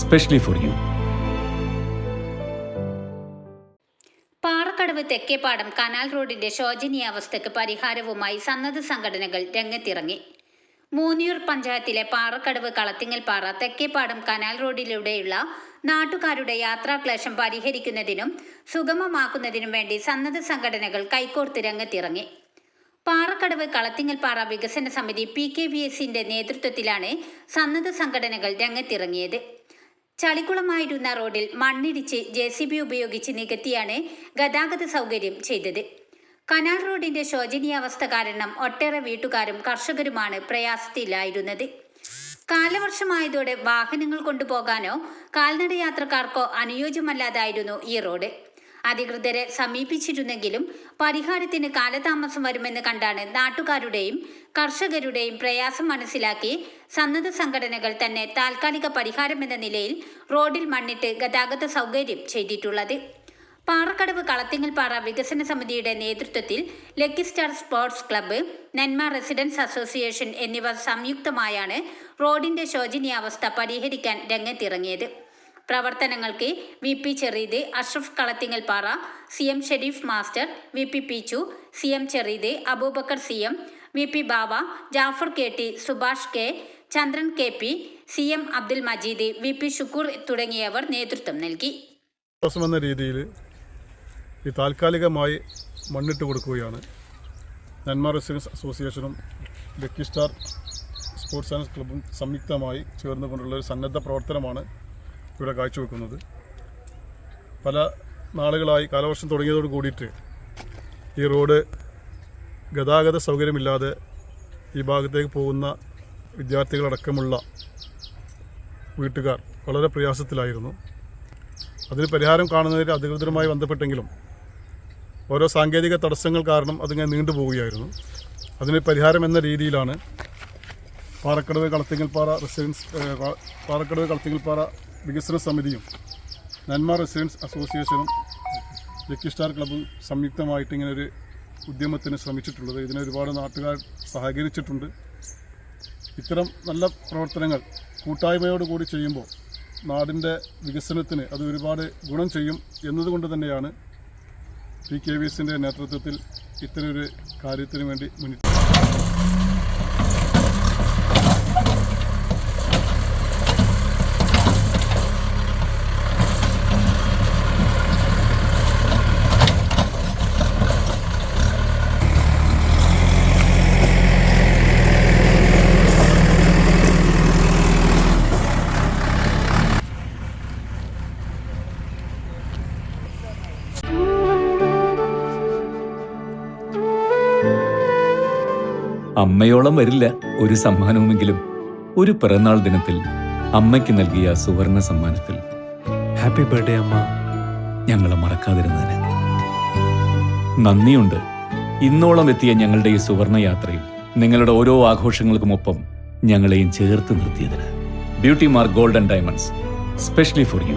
specially for you Parakkadavu Thekkepadam canal റോഡിന്റെ ശോചനീയാവസ്ഥയ്ക്ക് പരിഹാരവുമായി സന്നദ്ധ സംഘടനകൾ രംഗത്തിറങ്ങി. മൂന്നിയൂർ പഞ്ചായത്തിലെ പാറക്കടവ് കളത്തിങ്ങൽപ്പാറ തെക്കേപ്പാടം കനാൽ റോഡിലൂടെയുള്ള നാട്ടുകാരുടെ യാത്രാക്ലേശം പരിഹരിക്കുന്നതിനും സുഗമമാക്കുന്നതിനും വേണ്ടി സന്നദ്ധ സംഘടനകൾ കൈകോർത്ത് രംഗത്തിറങ്ങി. പാറക്കടവ് കളത്തിങ്ങൽപ്പാറ വികസന സമിതി പി കെ വി എസിന്റെ നേതൃത്വത്തിലാണ് സന്നദ്ധ സംഘടനകൾ രംഗത്തിറങ്ങിയത്. ചളിക്കുളമായിരുന്ന റോഡിൽ മണ്ണിടിച്ച് ജെ സി ബി ഉപയോഗിച്ച് നികത്തിയാണ് ഗതാഗത സൗകര്യം ചെയ്തത്. കനാൽ റോഡിന്റെ ശോചനീയാവസ്ഥ കാരണം ഒട്ടേറെ വീട്ടുകാരും കർഷകരുമാണ് പ്രയാസത്തിലായിരുന്നത്. കാലവർഷമായതോടെ വാഹനങ്ങൾ കൊണ്ടുപോകാനോ കാൽനട യാത്രക്കാർക്കോ അനുയോജ്യമല്ലാതായിരുന്നു ഈ റോഡ്. അധികൃതരെ സമീപിച്ചിരുന്നെങ്കിലും പരിഹാരത്തിന് കാലതാമസം വരുമെന്ന് കണ്ടാണ് നാട്ടുകാരുടെയും കർഷകരുടെയും പ്രയാസം മനസ്സിലാക്കി സന്നദ്ധ സംഘടനകൾ തന്നെ താൽക്കാലിക പരിഹാരമെന്ന നിലയിൽ റോഡിൽ മണ്ണിട്ട് ഗതാഗത സൗകര്യം ചെയ്തിട്ടുള്ളത്. പാറക്കടവ് കളത്തിങ്ങൽപ്പാറ വികസന സമിതിയുടെ നേതൃത്വത്തിൽ lucky star sports club Nanma residence association എന്നിവ സംയുക്തമായാണ് റോഡിന്റെ ശോചനീയാവസ്ഥ പരിഹരിക്കാൻ രംഗത്തിറങ്ങിയത്. പ്രവർത്തനങ്ങൾക്ക് V P Chereed Ashraf Kalathingalpara C M Shareef master V P Peechu C M Chereed Abubakar C M V P Bava Jafar K T Subhash K Chandran K P C M Abdul Majeed V P Shukoor തുടങ്ങിയവർ നേതൃത്വം നൽകി. എന്ന രീതിയിൽ ഈ താൽക്കാലികമായി മണ്ണിട്ട് കൊടുക്കുകയാണ്. Nanma residence അസോസിയേഷനും ലക്കി സ്റ്റാർ സ്പോർട്സ് ആൻഡ് ക്ലബും സംയുക്തമായി ചേർന്നുകൊണ്ടുള്ള ഒരു സന്നദ്ധ പ്രവർത്തനമാണ് ഇവിടെ കാഴ്ചവെക്കുന്നത്. പല നാളുകളായി കാലവർഷം തുടങ്ങിയതോട് കൂടിയിട്ട് ഈ റോഡ് ഗതാഗത സൗകര്യമില്ലാതെ ഈ ഭാഗത്തേക്ക് പോകുന്ന വിദ്യാർത്ഥികളടക്കമുള്ള വീട്ടുകാർ വളരെ പ്രയാസത്തിലായിരുന്നു. അതിന് പരിഹാരം കാണുന്നതിന് അധികൃതരുമായി ബന്ധപ്പെട്ടെങ്കിലും ഓരോ സാങ്കേതിക തടസ്സങ്ങൾ കാരണം അതിങ്ങനെ നീണ്ടുപോവുകയായിരുന്നു അതിന് പരിഹാരം എന്ന രീതിയിലാണ് പാറക്കടവ് കളത്തിങ്ങൽപ്പാറ റെസിഡൻസ് പാറക്കടവ് കളത്തിങ്ങൽപ്പാറ വികസന സമിതിയും നന്മ റെസിഡൻസ് അസോസിയേഷനും ലക്കി സ്റ്റാർ ക്ലബും സംയുക്തമായിട്ട് ഇങ്ങനെ ഒരു ഉദ്യമത്തിന് ശ്രമിച്ചിട്ടുള്ളത്. ഇതിനെ ഒരുപാട് നാട്ടുകാർ സഹകരിച്ചിട്ടുണ്ട്. ഇത്തരം നല്ല പ്രവർത്തനങ്ങൾ കൂട്ടായ്മയോടുകൂടി ചെയ്യുമ്പോൾ നാടിന്റെ വികസനത്തിന് അത് ഒരുപാട് ഗുണം ചെയ്യും എന്നതുകൊണ്ട് തന്നെയാണ് പി കെ വി എസിന്റെ നേതൃത്വത്തിൽ ഒരു കാര്യത്തിന് വേണ്ടി മുന്നിട്ട് അമ്മയോളം വരില്ല ഒരു സമ്മാനവുമെങ്കിലും. ഒരു പിറന്നാൾ ദിനത്തിൽ അമ്മയ്ക്ക് നൽകിയ സുവർണ സമ്മാനത്തിൽ. ഹാപ്പി ബർത്ത്ഡേ അമ്മ. ഞങ്ങളെ മറക്കാതിരുന്നതിന്. നന്ദിയുണ്ട്. ഇന്നോളം എത്തിയ ഞങ്ങളുടെ ഈ സുവർണ യാത്രയിൽ നിങ്ങളുടെ ഓരോ ആഘോഷങ്ങൾക്കുമൊപ്പം ഞങ്ങളെയും ചേർത്ത് നിർത്തിയതിന്. Beauty mark golden diamonds specially for you